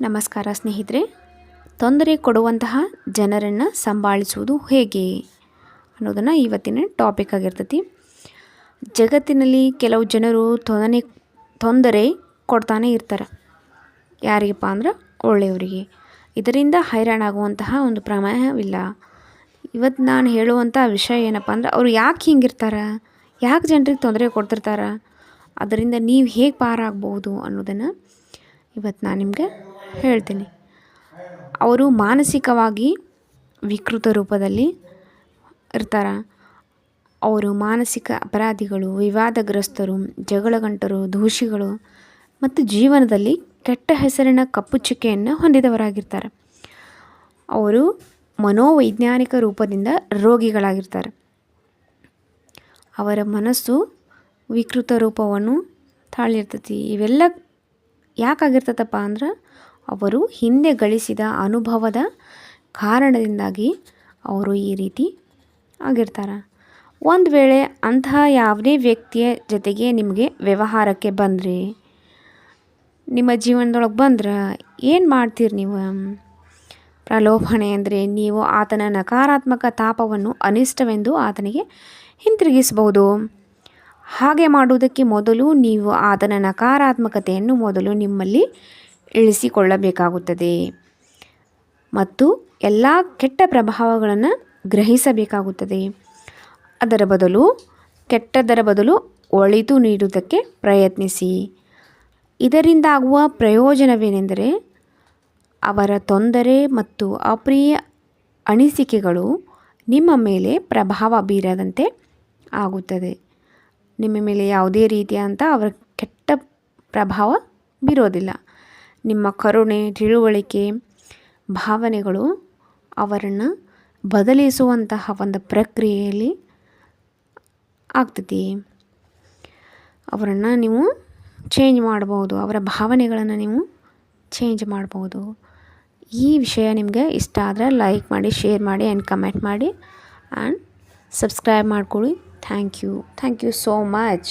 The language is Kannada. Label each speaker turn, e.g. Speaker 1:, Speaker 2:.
Speaker 1: ನಮಸ್ಕಾರ ಸ್ನೇಹಿತರೆ. ತೊಂದರೆ ಕೊಡುವಂತಹ ಜನರನ್ನು ಸಂಭಾಳಿಸುವುದು ಹೇಗೆ? ಅನ್ನೋದನ್ನು ಇವತ್ತಿನ ಟಾಪಿಕ್ ಆಗಿರ್ತೈತಿ. ಜಗತ್ತಿನಲ್ಲಿ ಕೆಲವು ಜನರು ತೊಂದರೆ ತೊಂದರೆ ಕೊಡ್ತಾನೆ ಇರ್ತಾರೆ. ಯಾರಿಗಪ್ಪ ಅಂದ್ರೆ ಒಳ್ಳೆಯವರಿಗೆ. ಇದರಿಂದ ಹೈರಾಣಾಗುವಂತಹ ಒಂದು ಪ್ರಮೇಯವಿಲ್ಲ ಇವತ್ತು ನಾನು ಹೇಳುವಂಥ ವಿಷಯ ಏನಪ್ಪ ಅಂದ್ರೆ ಅವ್ರು ಯಾಕೆ ಹಿಂಗಿರ್ತಾರೆ? ಯಾಕೆ ಜನರಿಗೆ ತೊಂದರೆ ಕೊಡ್ತಿರ್ತಾರೆ? ಅದರಿಂದ ನೀವು ಹೇಗೆ ಪಾರಾಗ್ಬೋದು ಅನ್ನೋದನ್ನು ಇವತ್ತು ನಾನು ನಿಮಗೆ ಹೇಳ್ತೀನಿ. ಅವರು ಮಾನಸಿಕವಾಗಿ ವಿಕೃತ ರೂಪದಲ್ಲಿ ಇರ್ತಾರೆ. ಅವರು ಮಾನಸಿಕ ಅಪರಾಧಿಗಳು, ವಿವಾದಗ್ರಸ್ತರು, ಜಗಳಗಂಟರು, ದೋಷಿಗಳು ಮತ್ತು ಜೀವನದಲ್ಲಿ ಕೆಟ್ಟ ಹೆಸರಿನ ಕಪ್ಪು ಚುಕ್ಕೆಯನ್ನು ಹೊಂದಿದವರಾಗಿರ್ತಾರೆ. ಅವರು ಮನೋವೈಜ್ಞಾನಿಕ ರೂಪದಿಂದ ರೋಗಿಗಳಾಗಿರ್ತಾರೆ. ಅವರ ಮನಸ್ಸು ವಿಕೃತ ರೂಪವನ್ನು ತಾಳಿರ್ತತಿ. ಇವೆಲ್ಲ ಯಾಕಾಗಿರ್ತದಪ್ಪ ಅಂದ್ರೆ ಅವರು ಹಿಂದೆ ಗಳಿಸಿದ ಅನುಭವದ ಕಾರಣದಿಂದಾಗಿ ಅವರು ಈ ರೀತಿ ಆಗಿರ್ತಾರೆ. ಒಂದು ವೇಳೆ ಅಂತಹ ಯಾವುದೇ ವ್ಯಕ್ತಿಯ ಜೊತೆಗೆ ನಿಮಗೆ ವ್ಯವಹಾರಕ್ಕೆ ಬಂದ್ರಿ, ನಿಮ್ಮ ಜೀವನದೊಳಗೆ ಬಂದ್ರೆ ಏನು ಮಾಡ್ತೀರಿ ನೀವು? ಪ್ರಲೋಭನೆ ಅಂದರೆ ನೀವು ಆತನ ನಕಾರಾತ್ಮಕ ತಾಪವನ್ನು ಅನಿಷ್ಟವೆಂದು ಆತನಿಗೆ ಹಿಂತಿರುಗಿಸಬಹುದು. ಹಾಗೆ ಮಾಡುವುದಕ್ಕೆ ಮೊದಲು ನೀವು ಆತನ ನಕಾರಾತ್ಮಕತೆಯನ್ನು ಮೊದಲು ನಿಮ್ಮಲ್ಲಿ ಇಳಿಸಿಕೊಳ್ಳಬೇಕಾಗುತ್ತದೆ. ಮತ್ತು ಎಲ್ಲ ಕೆಟ್ಟ ಪ್ರಭಾವಗಳನ್ನು ಗ್ರಹಿಸಬೇಕಾಗುತ್ತದೆ. ಅದರ ಬದಲು ಕೆಟ್ಟದರ ಬದಲು ಒಳಿತು ನೀಡುವುದಕ್ಕೆ ಪ್ರಯತ್ನಿಸಿ. ಇದರಿಂದಾಗುವ ಪ್ರಯೋಜನವೇನೆಂದರೆ ಅವರ ತೊಂದರೆ ಮತ್ತು ಅಪ್ರಿಯ ಅನಿಸಿಕೆಗಳು ನಿಮ್ಮ ಮೇಲೆ ಪ್ರಭಾವ ಬೀರದಂತೆ ಆಗುತ್ತದೆ. ನಿಮ್ಮ ಮೇಲೆ ಯಾವುದೇ ರೀತಿಯಾದಂಥ ಅವರ ಕೆಟ್ಟ ಪ್ರಭಾವ ಬೀರೋದಿಲ್ಲ. ನಿಮ್ಮ ಕರುಣೆ, ತಿಳುವಳಿಕೆ, ಭಾವನೆಗಳು ಅವರನ್ನು ಬದಲಿಸುವಂತಹ ಒಂದು ಪ್ರಕ್ರಿಯೆಯಲ್ಲಿ ಆಗ್ತೈತಿ ಅವರನ್ನು ನೀವು ಚೇಂಜ್ ಮಾಡ್ಬೋದು ಅವರ ಭಾವನೆಗಳನ್ನು ನೀವು ಚೇಂಜ್ ಮಾಡ್ಬೋದು ಈ ವಿಷಯ ನಿಮಗೆ ಇಷ್ಟ ಆದರೆ ಲೈಕ್ ಮಾಡಿ ಶೇರ್ ಮಾಡಿ ಆ್ಯಂಡ್ ಕಮೆಂಟ್ ಮಾಡಿ ಆ್ಯಂಡ್ ಸಬ್ಸ್ಕ್ರೈಬ್ ಮಾಡ್ಕೊಳ್ಳಿ. Thank you thank you so much